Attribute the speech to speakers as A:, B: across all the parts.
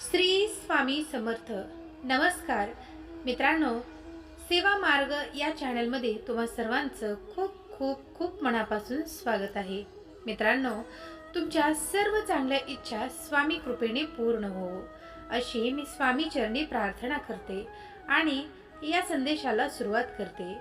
A: श्री स्वामी समर्थ. नमस्कार. मित्रांनो सेवा मार्ग या चॅनलमध्ये तुम्हा सर्वांचं खूप खूप खूप मनापासून स्वागत आहे. मित्रांनो तुमच्या सर्व चांगल्या इच्छा स्वामी कृपेने पूर्ण हो अशी मी स्वामी चरणी प्रार्थना करते आणि या संदेशाला सुरुवात करते.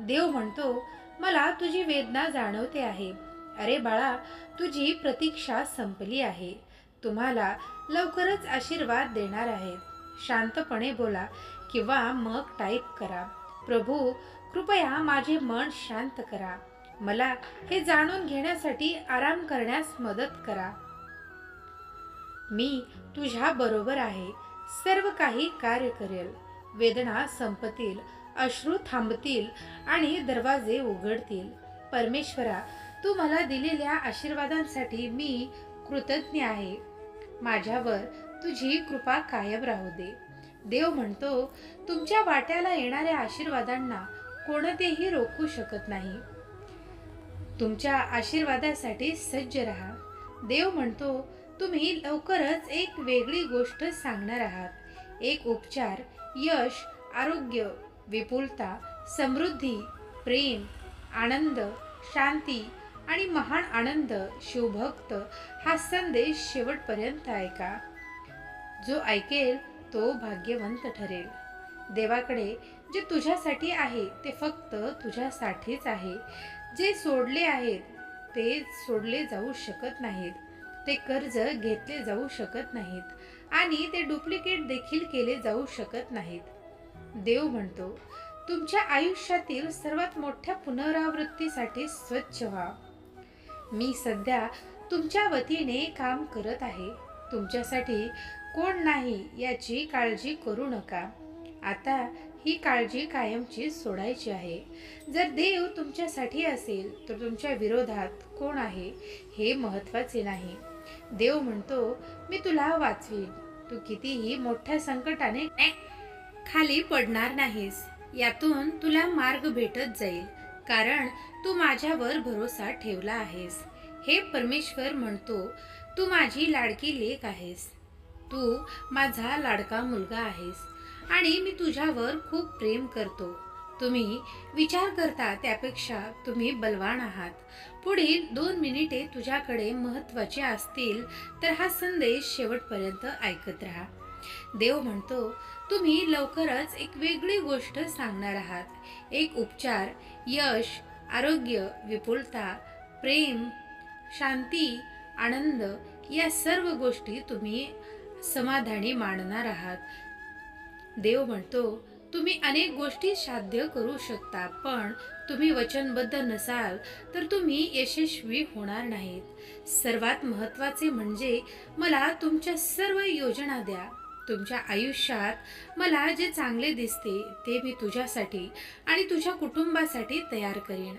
A: देव म्हणतो मला तुझी वेदना जाणवते आहे. अरे बाळा तुझी प्रतीक्षा संपली आहे. तुम्हाला लवकरच आशीर्वाद देणार आहेत शांतपणे बोला किंवा मग टाईप करा. प्रभू कृपया माझे मन शांत करा. मला हे जाणून घेण्यासाठी आराम करण्यास मदत करा. मी तुझ्या बरोबर आहे. सर्व काही कार्य करेल. वेदना संपतील अश्रू थांबतील आणि दरवाजे उघडतील. परमेश्वरा तू मला दिलेल्या आशीर्वादांसाठी मी कृतज्ञ आहे. माझ्यावर तुझी कृपा कायम राहू दे. देव म्हणतो तुमच्या वाट्याला येणाऱ्या आशीर्वादांना कोणतेही रोखू शकत नाही. तुमच्या आशीर्वादासाठी सज्ज राहा. देव म्हणतो तुम्ही लवकरच एक वेगळी गोष्ट सांगणार आहात. एक उपचार यश आरोग्य विपुलता समृद्धी प्रेम आनंद शांती आणि महान आनंद शिवभक्त हा संदेश शेवटपर्यंत ऐका. जो ऐकेल तो भाग्यवंत ठरेल. देवाकडे जे तुझ्यासाठी आहे ते फक्त तुझ्यासाठीच आहे. जे सोडले आहेत ते सोडले जाऊ शकत नाहीत. ते कर्ज घेतले जाऊ शकत नाहीत. आणि ते डुप्लिकेट देखील केले जाऊ शकत नाहीत. देव म्हणतो तुमच्या आयुष्यातील सर्वात मोठ्या पुनरावृत्तीसाठी स्वच्छ व्हा. मी सध्या तुमच्या वतीने काम करत आहे. तुमच्यासाठी कोण नाही याची काळजी करू नका. आता ही काळजी कायमची सोडायची आहे. जर देव तुमच्यासाठी असेल तर तुमच्या विरोधात कोण आहे हे महत्त्वाचे नाही. देव म्हणतो मी तुला वाचवीन. तू कितीही मोठ्या संकटाने खाली पडणार नाहीस. यातून तुला मार्ग भेटत जाईल. कारण तू माझ्यावर भरोसा ठेवला आहेस. हे परमेश्वर म्हणतो तू माझी लाडकी लेख आहेस. तू माझा लाडका मुलगा आहेस. आणि मी तुझ्यावर खूप प्रेम करतो. तुम्ही विचार करता त्यापेक्षा तुम्ही बलवान आहात. पुढील दोन मिनिटे तुझ्याकडे महत्त्वाचे असतील तर हा संदेश शेवटपर्यंत ऐकत राहा. देव म्हणतो तुम्ही लवकरच एक वेगळी गोष्ट सांगणार आहात. एक उपचार यश आरोग्य विपुलता प्रेम शांती आनंद या सर्व गोष्टी तुम्ही समाधानी मानणार आहात. देव म्हणतो तुम्ही अनेक गोष्टी साध्य करू शकता पण तुम्ही वचनबद्ध नसाल तर तुम्ही यशस्वी होणार नाहीत. सर्वात महत्त्वाचे म्हणजे मला तुमच्या सर्व योजना द्या. तुमच्या आयुष्यात मला जे चांगले दिसते ते मी तुझ्यासाठी आणि तुझ्या कुटुंबासाठी तयार करेन.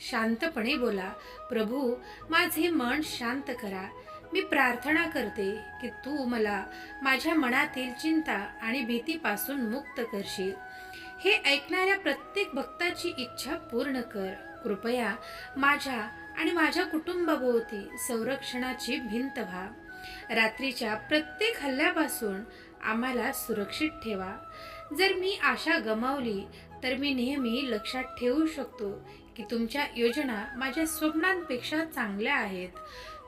A: शांतपणे बोला प्रभू माझे मन शांत करा. मी प्रार्थना करते की तू मला माझ्या मनातील चिंता आणि भीतीपासून मुक्त करशील. हे ऐकणाऱ्या प्रत्येक भक्ताची इच्छा पूर्ण कर. कृपया माझ्या आणि माझ्या कुटुंबाभोवती संरक्षणाची भिंत व्हा. रात्रीच्या प्रत्येक हल्ल्यापासून आम्हाला सुरक्षित ठेवा. जर मी आशा गमावली तर मी नेहमी लक्षात ठेवू शकतो की तुमच्या योजना माझ्या स्वप्नांपेक्षा चांगल्या आहेत.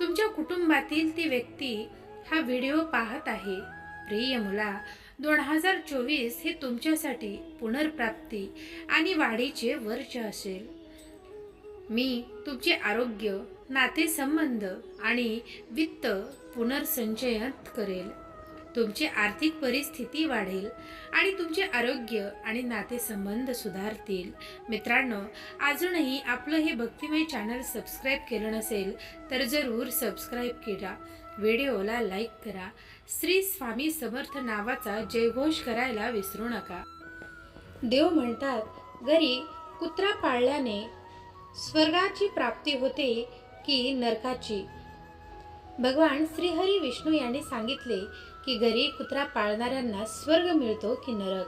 A: तुमच्या कुटुंबातील ती व्यक्ती हा व्हिडिओ पाहत आहे. प्रिय मुला दोन हजार चोवीस हे तुमच्यासाठी पुनर्प्राप्ती आणि वाढीचे वर्ष असेल. मी तुमचे आरोग्य नातेसंबंध आणि वित्त पुनर्संचयित करेल. तुमची आर्थिक परिस्थिती वाढेल आणि तुमचे आरोग्य आणि नातेसंबंध सुधारतील. मित्रांनो अजूनही आपलं हे भक्तिमय चॅनल सबस्क्राईब केलं नसेल तर जरूर सबस्क्राईब करा व्हिडिओला लाईक करा. श्री स्वामी समर्थ नावाचा जयघोष करायला विसरू नका. देव म्हणतात घरी कुत्रा पाळल्याने स्वर्गाची प्राप्ती होते की नरकाची? भगवान श्रीहरी विष्णू यांनी सांगितले की घरी कुत्रा पाळणाऱ्यांना स्वर्ग मिळतो की नरक?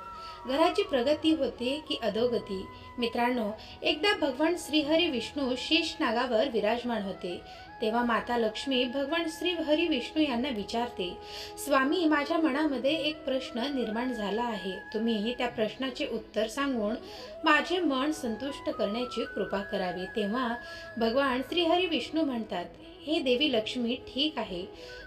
A: घराची प्रगती होते की अधोगती? मित्रांनो एकदा भगवान श्रीहरी विष्णू शेष नागावर विराजमान होते. तेव्हा माता लक्ष्मी भगवान श्री हरी विष्णू यांना विचारते स्वामी माझ्या मनामध्ये एक प्रश्न निर्माण झाला आहे. तुम्ही त्या प्रश्नाचे उत्तर सांगून माझे मन संतुष्ट करण्याची कृपा करावी. तेव्हा भगवान श्रीहरी विष्णू म्हणतात हे देवी लक्ष्मी ठीक आहे.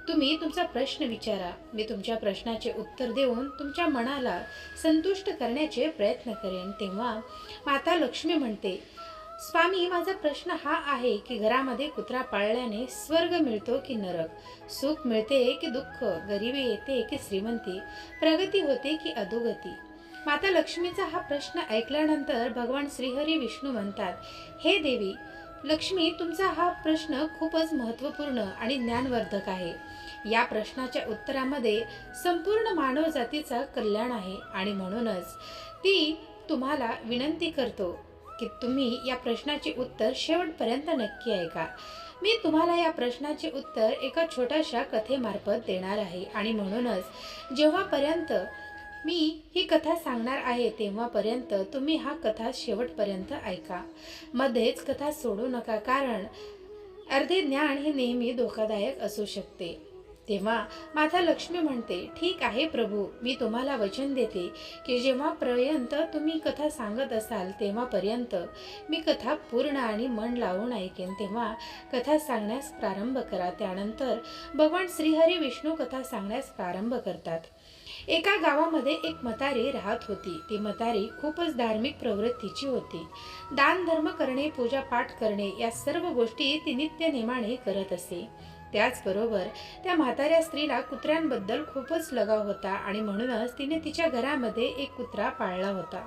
A: तुम्ही तुमचा प्रश्न विचारा. मी तुमच्या प्रश्नाचे उत्तर देऊन तुमच्या मनाला संतुष्ट करण्याचे प्रयत्न करेन. तेव्हा माता लक्ष्मी म्हणते स्वामी माझा प्रश्न हा आहे की घरामध्ये कुत्रा पाळल्याने स्वर्ग मिळतो की नरक? सुख मिळते की दुःख? गरिबी येते की श्रीमंती? प्रगती होते की अधोगती? माता लक्ष्मीचा हा प्रश्न ऐकल्यानंतर भगवान श्रीहरी विष्णू म्हणतात हे देवी लक्ष्मी तुमचा हा प्रश्न खूपच महत्त्वपूर्ण आणि ज्ञानवर्धक आहे. या प्रश्नाच्या उत्तरामध्ये संपूर्ण मानव जातीचा कल्याण आहे आणि म्हणूनच ती तुम्हाला विनंती करतो की तुम्ही या प्रश्नाचे उत्तर शेवटपर्यंत नक्की ऐका. मी तुम्हाला या प्रश्नाचे उत्तर एका छोट्याशा कथेमार्फत देणार आहे आणि म्हणूनच जेव्हापर्यंत मी ही कथा सांगणार आहे तेव्हापर्यंत तुम्ही हा कथा शेवटपर्यंत ऐका. मध्येच कथा सोडू नका कारण अर्धे ज्ञान हे नेहमी धोकादायक असू शकते. तेव्हा माता लक्ष्मी म्हणते ठीक आहे प्रभू मी तुम्हाला वचन देते की जेव्हापर्यंत तुम्ही कथा सांगत असाल तेव्हापर्यंत मी कथा पूर्ण आणि मन लावून ऐकेन. तेव्हा कथा सांगण्यास प्रारंभ करा. त्यानंतर भगवान श्रीहरी विष्णू कथा सांगण्यास प्रारंभ करतात. एका गावामध्ये एक मतारी राहत होती. ती मतारी खूपच धार्मिक प्रवृत्तीची होती. दान धर्म करणे पूजा पाठ करणे या सर्व गोष्टी ती नित्य नेमाने करत असे. त्याचबरोबर त्या म्हाताऱ्या स्त्रीला कुत्र्यांबद्दल खूपच लगाव होता आणि म्हणूनच तिने तिच्या घरामध्ये एक कुत्रा पाळला होता.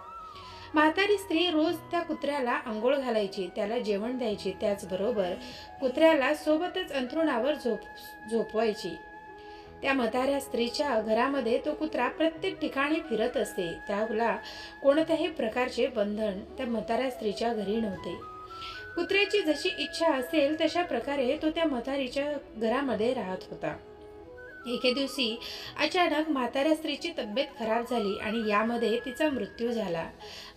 A: म्हातारी स्त्री रोज त्या कुत्र्याला आंघोळ घालायची त्याला जेवण द्यायची त्याचबरोबर कुत्र्याला सोबतच अंथरुणावर झोप झोपवायची. त्या म्हाताऱ्या स्त्रीच्या घरामध्ये तो कुत्रा प्रत्येक ठिकाणी फिरत असते त्याला कोणत्याही प्रकारचे बंधन त्या म्हाताऱ्या स्त्रीच्या घरी नव्हते. कुत्र्याची जशी इच्छा असेल तशा प्रकारे तो त्या म्हातारीच्या घरामध्ये राहत होता. एके दिवशी अचानक म्हाताऱ्या स्त्रीची तब्येत खराब झाली आणि यामध्ये तिचा मृत्यू झाला.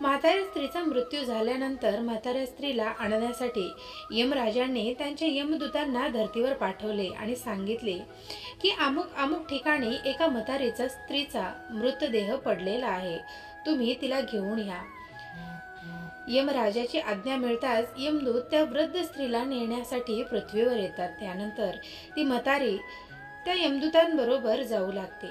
A: म्हाताऱ्या स्त्रीचा मृत्यू झाल्यानंतर म्हाताऱ्या स्त्रीला आणण्यासाठी यमराजांनी त्यांच्या यमदूतांना धर्तीवर पाठवले आणि सांगितले की अमुक अमुक ठिकाणी एका म्हातारीचा स्त्रीचा मृतदेह पडलेला आहे. तुम्ही तिला घेऊन या. यमराजाची आज्ञा मिळताच यमदूत त्या वृद्ध स्त्रीला नेण्यासाठी पृथ्वीवर येतात. त्यानंतर ती म्हातारी त्या यमदूतांबरोबर जाऊ लागते.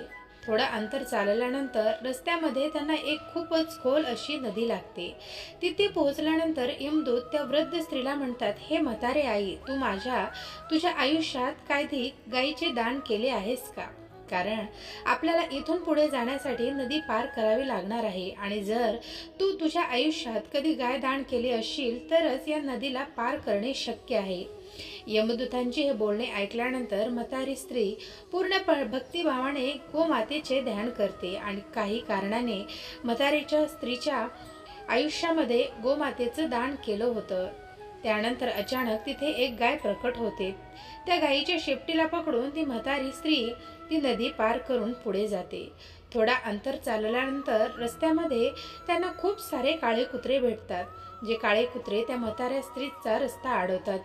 A: थोडं अंतर चालल्यानंतर रस्त्यामध्ये त्यांना एक खूपच खोल अशी नदी लागते. तिथे पोहोचल्यानंतर यमदूत त्या वृद्ध स्त्रीला म्हणतात हे म्हातारे आई तू माझ्या तुझ्या आयुष्यात कायधी गायीचे दान केले आहेस का? कारण आपल्याला इथून पुढे जाण्यासाठी नदी पार करावी लागणार आहे. आणि जर तू तुझ्या आयुष्यात कधी गाय दान केले असशील तरच या नदीला पार करणे शक्य आहे. यमदूतांचे हे बोलणे ऐकल्यानंतर म्हातारी स्त्री पूर्ण भक्तिभावाने गोमातेचे ध्यान करते आणि काही कारणाने म्हातारीच्या स्त्रीच्या आयुष्यामध्ये गोमातेचं दान केलं होतं. त्यानंतर अचानक तिथे एक गाय प्रकट होते. त्या गायीच्या शेपटीला पकडून ती म्हातारी स्त्री ती नदी पार करून पुढे जाते. थोडा अंतर चालल्यानंतर रस्त्यामध्ये त्यांना खूप सारे काळे कुत्रे भेटतात जे काळे कुत्रे त्या म्हाताऱ्या स्त्रीचा रस्ता अडवतात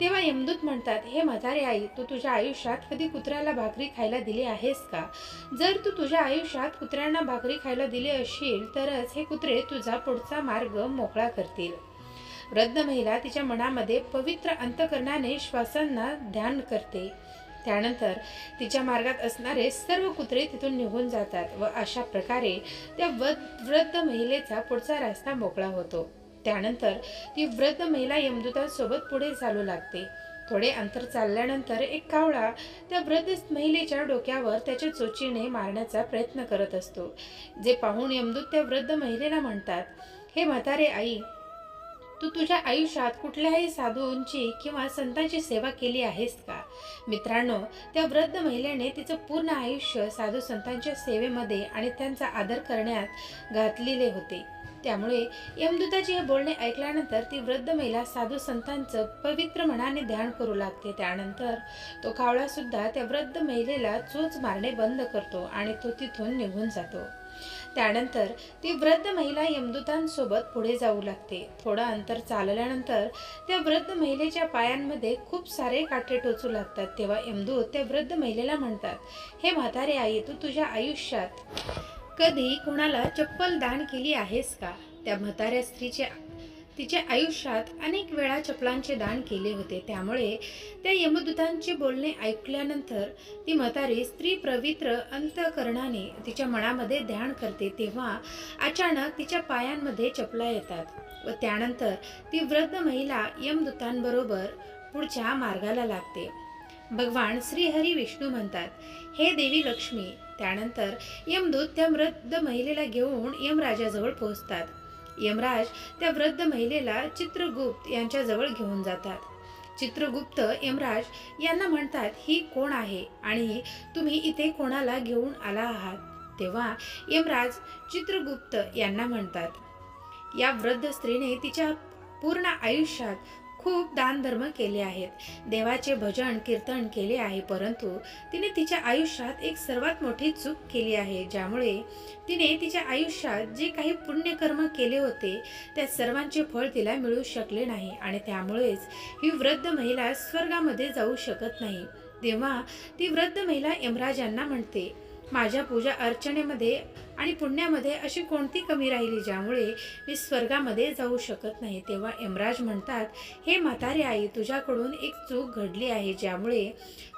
A: तेव्हा यमदूत म्हणतात हे म्हातारे आई तू तुझ्या आयुष्यात कधी कुत्र्याला भाकरी खायला दिली आहेस का? जर तू तुझ्या आयुष्यात कुत्र्यांना भाकरी खायला दिली असशील तरच हे कुत्रे तुझा पुढचा मार्ग मोकळा करतील. वृद्ध महिला तिच्या मनामध्ये पवित्र अंतकरणाने श्वासांना ध्यान करते. त्यानंतर तिच्या मार्गात असणारे सर्व कुत्रे तिथून निघून जातात व अशा प्रकारे त्या वृद्ध वृद्ध महिलेचा पुढचा रस्ता मोकळा होतो. त्यानंतर ती वृद्ध महिला यमदूतांसोबत पुढे चालू लागते. थोडे अंतर चालल्यानंतर एक कावळा त्या वृद्ध महिलेच्या डोक्यावर त्याच्या चोचीने मारण्याचा प्रयत्न करत असतो. जे पाहून यमदूत त्या वृद्ध महिलेला म्हणतात हे म्हातारे आई तू तुझ्या आयुष्यात कुठल्याही साधूंची किंवा संतांची सेवा केली आहेस का? मित्रांनो त्या वृद्ध महिलेने तिचं पूर्ण आयुष्य साधू संतांच्या सेवेमध्ये आणि त्यांचा आदर करण्यात घातलेले होते. त्यामुळे यमदूताचे हे बोलणे ऐकल्यानंतर ती वृद्ध महिला साधू संतांचं पवित्र मनाने ध्यान करू लागते. त्यानंतर तो कावळा सुद्धा त्या वृद्ध महिलेला चोच मारणे बंद करतो आणि तो तिथून निघून जातो. त्यानंतर ती वृद्ध महिला यमदूतांसोबत पुढे जाऊ लागते. थोडं अंतर चालल्यानंतर त्या वृद्ध महिलेच्या पायांमध्ये खूप सारे काटे टोचू लागतात. तेव्हा यमदूत त्या वृद्ध महिलेला म्हणतात हे म्हातारे आई तू तुझ्या आयुष्यात कधी कोणाला चप्पल दान केली आहेस का? त्या म्हाताऱ्या स्त्रीचे तिच्या आयुष्यात अनेक वेळा चपलांचे दान केले होते. त्यामुळे त्या यमदूतांचे बोलणे ऐकल्यानंतर ती म्हातारी स्त्री पवित्र अंतकरणाने तिच्या मनामध्ये ध्यान करते तेव्हा अचानक तिच्या पायांमध्ये चपला येतात व त्यानंतर ती वृद्ध महिला यमदूतांबरोबर पुढच्या मार्गाला लागते. भगवान श्रीहरी विष्णू म्हणतात हे देवी लक्ष्मी. त्यानंतर यमदूत त्या वृद्ध महिलेला घेऊन यमराजाजवळ पोहोचतात. यमराज त्या वृद्ध महिलेला चित्रगुप्त यांच्याजवळ घेऊन जातात. चित्रगुप्त यमराज यांना म्हणतात ही कोण आहे आणि तुम्ही इथे कोणाला घेऊन आला आहात? तेव्हा यमराज चित्रगुप्त यांना म्हणतात या वृद्ध स्त्रीने तिच्या पूर्ण आयुष्यात खूप दानधर्म केले आहेत. देवाचे भजन कीर्तन केले आहे परंतु तिने तिच्या आयुष्यात एक सर्वात मोठी चूक केली आहे ज्यामुळे तिने तिच्या आयुष्यात जे काही पुण्यकर्म केले होते त्या सर्वांचे फळ तिला मिळू शकले नाही आणि त्यामुळेच ही वृद्ध महिला स्वर्गामध्ये जाऊ शकत नाही. तेव्हा ती वृद्ध महिला यमराजांना म्हणते माझ्या पूजा अर्चनेमध्ये आणि पुण्यामध्ये अशी कोणती कमी राहिली ज्यामुळे मी स्वर्गामध्ये जाऊ शकत नाही? तेव्हा यमराज म्हणतात हे म्हातारे आई तुझ्याकडून एक चूक घडली आहे ज्यामुळे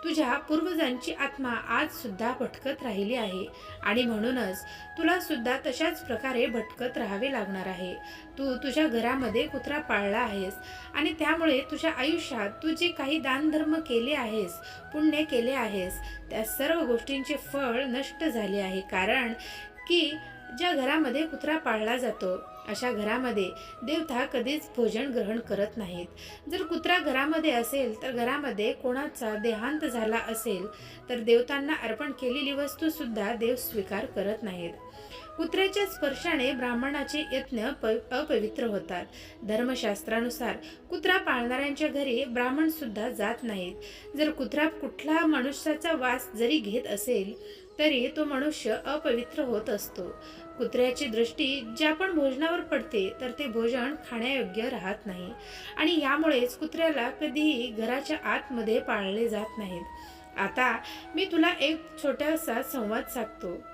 A: तुझ्या पूर्वजांची आत्मा आजसुद्धा भटकत राहिली आहे. आणि म्हणूनच तुला सुद्धा तशाच प्रकारे भटकत राहावे लागणार आहे. तू तुझ्या घरामध्ये कुत्रा पाळला आहेस आणि त्यामुळे तुझ्या आयुष्यात तू जे काही दानधर्म केले आहेस पुण्य केले आहेस त्या सर्व गोष्टींचे फळ नष्ट झाले आहे. कारण की ज्या घरामध्ये कुत्रा पाळला जातो अशा घरामध्ये देवता कधीच भोजन ग्रहण करत नाहीत. जर कुत्रा घरामध्ये असेल तर घरामध्ये कोणाचा देहांत झाला असेल तर देवतांना अर्पण केलेली वस्तूसुद्धा देव स्वीकार करत नाहीत. कुत्र्याच्या स्पर्शाने ब्राह्मणाचे यत्न प अपवित्र होतात. धर्मशास्त्रानुसार कुत्रा पाळणाऱ्यांच्या घरी ब्राह्मण सुद्धा जात नाहीत. जर कुत्रा कुठला मनुष्याचा वास जरी घेत असेल तरी तो मनुष्य अपवित्र होत असतो. कुत्र्याची दृष्टी ज्या पण भोजनावर पडते तर ते भोजन खाण्यायोग्य राहत नाही. आणि यामुळेच कुत्र्याला कधीही घराच्या आतमध्ये पाळले जात नाहीत. आता मी तुला एक छोटासा संवाद साधतो.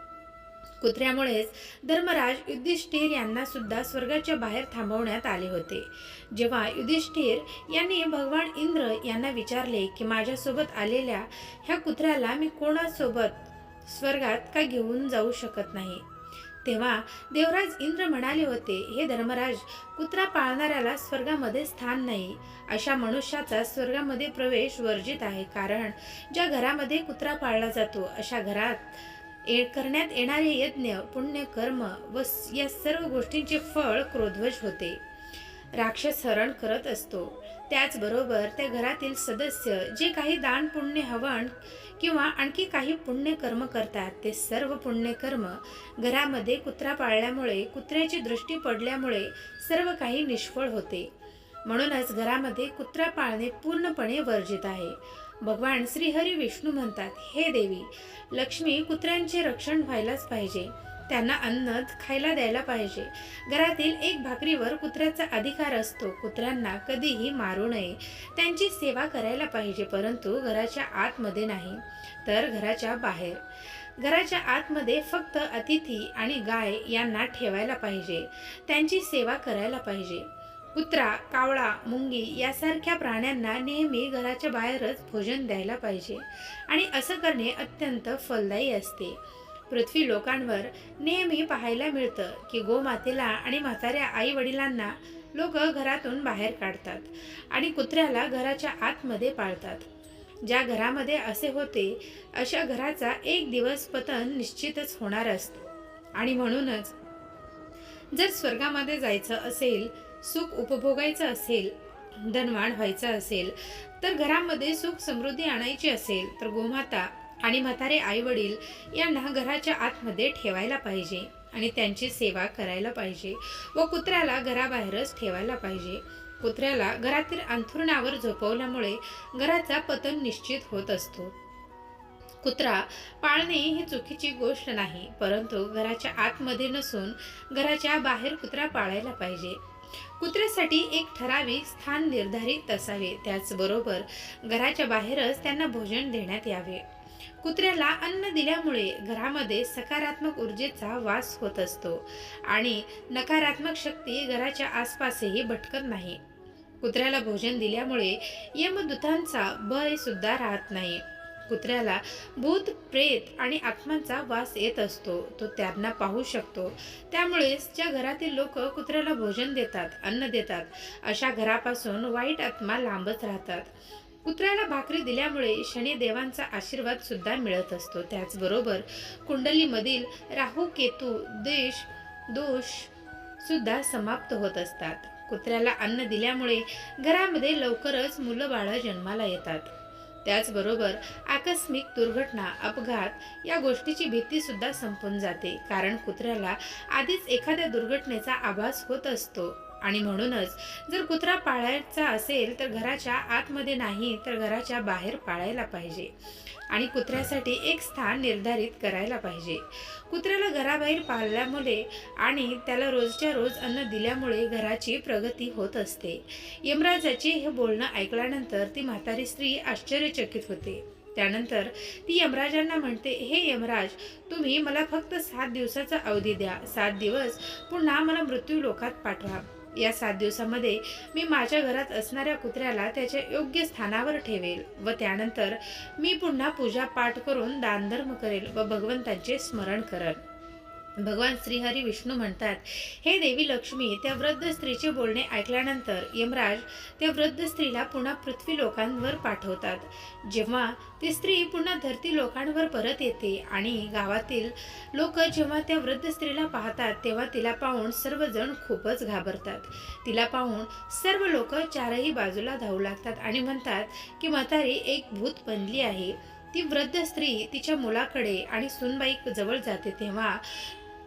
A: कुत्र्यामुळेच धर्मराज युधिष्ठिर यांना सुद्धा स्वर्गाच्या बाहेर थांबवण्यात आले होते. जेव्हा युधिष्ठिर यांनी भगवान इंद्र यांना विचारले की माझ्यासोबत आलेल्या ह्या कुत्र्याला मी कोणासोबत स्वर्गात का घेऊन जाऊ शकत नाही? तेव्हा देवराज इंद्र म्हणाले होते हे धर्मराज कुत्रा पाळणाऱ्याला स्वर्गामध्ये स्थान नाही. अशा मनुष्याचा स्वर्गामध्ये प्रवेश वर्जित आहे. कारण ज्या घरामध्ये कुत्रा पाळला जातो अशा घरात करण्यात येणारे यज्ञ पुण्य कर्म व या सर्व गोष्टींचे फळ क्रोध्वज होते. राक्षस हरण करत असतो. त्याचबरोबर त्या घरातील सदस्य जे काही दान पुण्य हवन किंवा आणखी काही पुण्यकर्म करतात ते सर्व पुण्यकर्म घरामध्ये कुत्रा पाळल्यामुळे कुत्र्याची दृष्टी पडल्यामुळे सर्व काही निष्फळ होते. म्हणूनच घरामध्ये कुत्रा पाळणे पूर्णपणे वर्जित आहे. भगवान श्रीहरी विष्णू म्हणतात हे देवी लक्ष्मी कुत्र्यांचे रक्षण व्हायलाच पाहिजे. त्यांना अन्न खायला द्यायला पाहिजे. घरातील एक भाकरीवर कुत्र्याचा अधिकार असतो. कुत्र्यांना कधीही मारू नये. त्यांची सेवा करायला पाहिजे परंतु घराच्या आतमध्ये नाही तर घराच्या बाहेर. घराच्या आतमध्ये फक्त अतिथी आणि गाय यांना ठेवायला पाहिजे. त्यांची सेवा करायला पाहिजे. कुत्रा कावळा मुंगी यासारख्या प्राण्यांना नेहमी घराच्या बाहेरच भोजन द्यायला पाहिजे आणि असं करणे अत्यंत फलदायी असते. पृथ्वी लोकांवर नेहमी पाहायला मिळतं की गोमातेला आणि म्हाताऱ्या आई वडिलांना लोक घरातून बाहेर काढतात आणि कुत्र्याला घराच्या आतमध्ये पाळतात. ज्या घरामध्ये असे होते अशा घराचा एक दिवस पतन निश्चितच होणार असतो. आणि म्हणूनच जर स्वर्गामध्ये जायचं असेल सुख उपभोगायचं असेल धनवाढ व्हायचं असेल तर घरामध्ये सुख समृद्धी आणायची असेल तर गोमाता आणि म्हातारे आई वडील यांना घराच्या आतमध्ये ठेवायला पाहिजे आणि त्यांची सेवा करायला पाहिजे व कुत्र्याला घराबाहेरच ठेवायला पाहिजे. कुत्र्याला घरातील अंथरुणावर झोपवल्यामुळे घराचा पतन निश्चित होत असतो. कुत्रा पाळणे ही चुकीची गोष्ट नाही परंतु घराच्या आतमध्ये नसून घराच्या बाहेर कुत्रा पाळायला पाहिजे. कुत्र्यासाठी एक ठराविक स्थान निर्धारित असावे. त्याचबरोबर घराच्या बाहेरच त्यांना भोजन देण्यात यावे. कुत्र्याला अन्न दिल्यामुळे घरामध्ये सकारात्मक ऊर्जेचा वास होत असतो आणि नकारात्मक शक्ती घराच्या आसपासही भटकत नाही. कुत्र्याला भोजन दिल्यामुळे यमदूतांचा भय सुद्धा राहत नाही. कुत्र्याला भूत प्रेत आणि आत्मांचा वास येत असतो. तो त्यांना पाहू शकतो. त्यामुळेच ज्या घरातील लोक कुत्र्याला भोजन देतात अन्न देतात अशा घरापासून वाईट आत्मा लांबच राहतात. कुत्र्याला भाकरी दिल्यामुळे शनिदेवांचा आशीर्वाद सुद्धा मिळत असतो. त्याचबरोबर कुंडलीमधील राहू केतू देश दोष सुद्धा समाप्त होत असतात. कुत्र्याला अन्न दिल्यामुळे घरामध्ये लवकरच मुलं बाळं जन्माला येतात. त्याचबरोबर आकस्मिक दुर्घटना अपघात या गोष्टीची भीती सुद्धा संपून जाते. कारण कुत्र्याला आधीच एखाद्या दुर्घटनेचा आभास होत असतो. आणि म्हणूनच जर कुत्रा पाळायचा असेल तर घराच्या आतमध्ये नाही तर घराच्या बाहेर पाळायला पाहिजे. आणि कुत्र्यासाठी एक स्थान निर्धारित करायला पाहिजे. कुत्र्याला घराबाहेर पाळल्यामुळे आणि त्याला रोजच्या रोज अन्न दिल्यामुळे घराची प्रगती होत असते. यमराजाचे हे बोलणं ऐकल्यानंतर ती म्हातारी स्त्री आश्चर्यचकित होते. त्यानंतर ती यमराजांना म्हणते हे यमराज तुम्ही मला फक्त सात दिवसाचा अवधी द्या. सात दिवस पुन्हा मला मृत्यू लोकात पाठवा. या सात दिवसामध्ये मी माझ्या घरात असणाऱ्या कुत्र्याला त्याच्या योग्य स्थानावर ठेवेल व त्यानंतर मी पुन्हा पूजा पाठ करून दानधर्म करेल व भगवंतांचे स्मरण करेल. भगवान श्रीहरी विष्णू म्हणतात हे देवी लक्ष्मी त्या वृद्ध स्त्रीचे बोलणे ऐकल्यानंतर यमराज त्या वृद्ध स्त्रीला पुन्हा पृथ्वी लोकांवर पाठवतात. जेव्हा ती स्त्री पुन्हा धरती लोकांवर परत येते आणि गावातील लोक जेव्हा त्या वृद्ध स्त्रीला पाहतात तेव्हा तिला पाहून सर्वजण खूपच घाबरतात. तिला पाहून सर्व लोक चारही बाजूला धावू लागतात आणि म्हणतात की म्हातारी एक भूत बनली आहे. ती वृद्ध स्त्री तिच्या मुलाकडे आणि सुनबाई जवळ जाते तेव्हा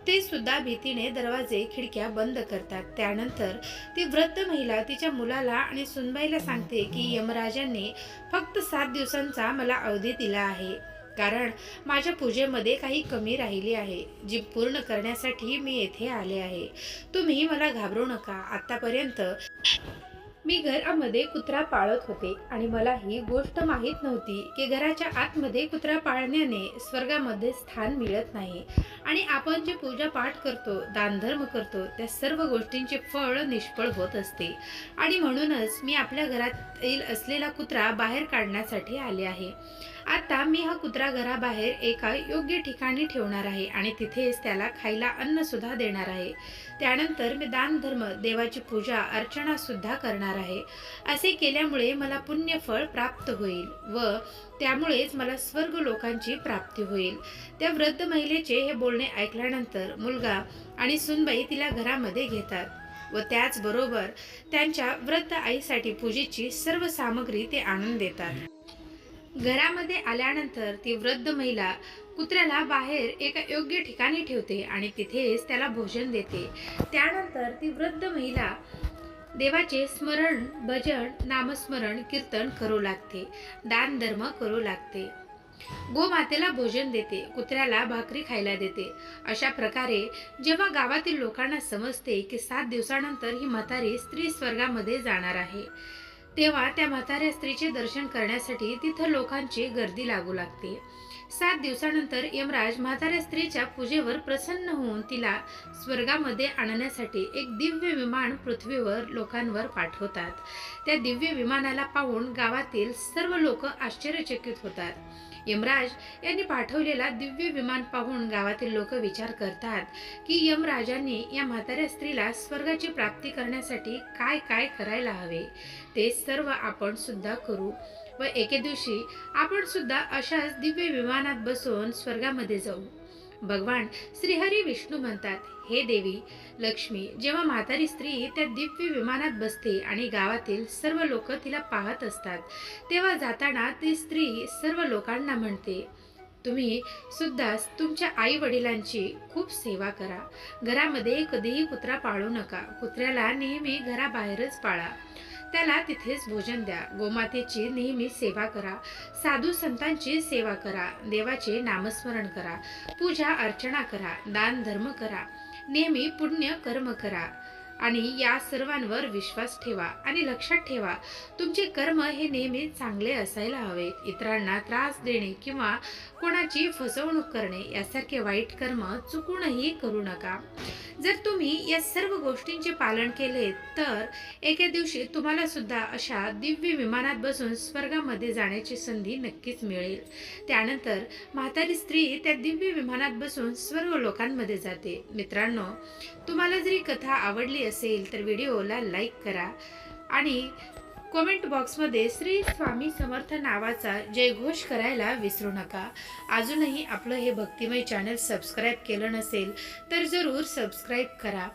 A: ते सुद्धा भीतीने दरवाजे खिडक्या बंद करतात. त्यानंतर ती वृद्ध महिला तिच्या मुलाला आणि सुनबाईला सांगते की यमराजांनी फक्त सात दिवसांचा मला अवधी दिला आहे. कारण माझ्या पूजेमध्ये काही कमी राहिली आहे. जी पूर्ण करण्यासाठी मी येथे आले आहे. तुम्ही मला घाबरू नका. आतापर्यंत मी घरामध्ये कुत्रा पाळत होते आणि मला ही गोष्ट माहीत नव्हती की घराच्या आतमध्ये कुत्रा पाळण्याने स्वर्गामध्ये स्थान मिळत नाही. आणि आपण जे पूजा पाठ करतो दानधर्म करतो त्या सर्व गोष्टींचे फळ निष्फळ होत असते. आणि म्हणूनच मी आपल्या घरातील असलेला कुत्रा बाहेर काढण्यासाठी आले आहे. आता मी हा कुत्रा घराबाहेर एका योग्य ठिकाणी ठेवणार आहे आणि तिथेच त्याला खायला अन्न सुद्धा देणार आहे. त्यानंतर मी दानधर्म देवाची पूजा अर्चना सुद्धा करणार आहे. असे केल्यामुळे मला पुण्यफळ प्राप्त होईल व त्यामुळेच मला स्वर्ग लोकांची प्राप्ती होईल. त्या वृद्ध महिलेचे हे बोलणे ऐकल्यानंतर मुलगा आणि सुनबाई तिला घरामध्ये घेतात व त्याचबरोबर त्यांच्या वृद्ध आईसाठी पूजेची सर्व सामग्री ते आणून देतात. घरामध्ये आल्यानंतर ती वृद्ध महिला कुत्र्याला बाहेर एका योग्य ठिकाणी ठेवते आणि तिथेच त्याला भोजन देते. त्यानंतर ती वृद्ध महिला देवाचे स्मरण भजन नामस्मरण कीर्तन करू लागते दान धर्म करू लागते. गोमातेला भोजन देते कुत्र्याला भाकरी खायला देते. अशा प्रकारे जेव्हा गावातील लोकांना समजते की सात दिवसानंतर ही म्हातारी स्त्री स्वर्गामध्ये जाणार आहे. तेव्हा त्या म्हाताऱ्या स्त्रीचे दर्शन करण्यासाठी तिथं लोकांची गर्दी लागू लागते. सात दिवसानंतर यमराज म्हाताऱ्या स्त्रीच्या पूजेवर प्रसन्न होऊन तिला स्वर्गामध्ये आणण्यासाठी एक दिव्य विमान पृथ्वीवर लोकांवर पाठवतात. त्या दिव्य विमानाला पाहून गावातील सर्व लोक आश्चर्यचकित होतात. यमराज यांनी पाठवलेला दिव्य विमान पाहून गावातील लोक विचार करतात की यमराजांनी या म्हाताऱ्या स्त्रीला स्वर्गाची प्राप्ती करण्यासाठी काय काय करायला हवे? ते सर्व आपण सुद्धा करू. व एके दिवशी आपण सुद्धा अशाच दिव्य विमानात बसून स्वर्गामध्ये जाऊ. भगवान श्रीहरी विष्णू म्हणतात हे देवी लक्ष्मी जेव्हा म्हातारी स्त्री त्या दिव्य विमानात बसते आणि गावातील सर्व लोक तिला पाहत असतात तेव्हा जाताना ती स्त्री सर्व लोकांना म्हणते तुम्ही सुद्धा तुमच्या आई वडिलांची खूप सेवा करा. घरामध्ये कधीही कुत्रा पाळू नका. कुत्र्याला नेहमी घराबाहेरच पाळा. त्याला तिथेच भोजन द्या. गोमातेची नेहमी सेवा करा. साधू संतांची सेवा करा. देवाचे नामस्मरण करा. पूजा अर्चना करा. दान धर्म करा. नेहमी पुण्य कर्म करा. आणि या सर्वांवर विश्वास ठेवा आणि लक्षात ठेवा तुमचे कर्म हे नेहमी चांगले असायला हवेत इतरांना त्रास देणे किंवा कोणाची फसवणूक करणे यासारखे वाईट कर्म चुकूनही करू नका. जर तुम्ही या सर्व गोष्टींचे पालन केले तर एके दिवशी तुम्हाला सुद्धा अशा दिव्य विमानात बसून स्वर्गामध्ये जाण्याची संधी नक्कीच मिळेल. त्यानंतर म्हातारी स्त्री त्या दिव्य विमानात बसून स्वर्ग लोकांमध्ये जाते. मित्रांनो तुम्हाला जरी कथा आवडली असेल तर व्हिडिओला लाईक करा आणि कमेंट बॉक्समध्ये श्री स्वामी समर्थ नावाचा जयघोष करायला विसरू नका. अजूनही आपलं हे भक्तिमय चॅनल सबस्क्राईब केलं नसेल तर जरूर सबस्क्राईब करा.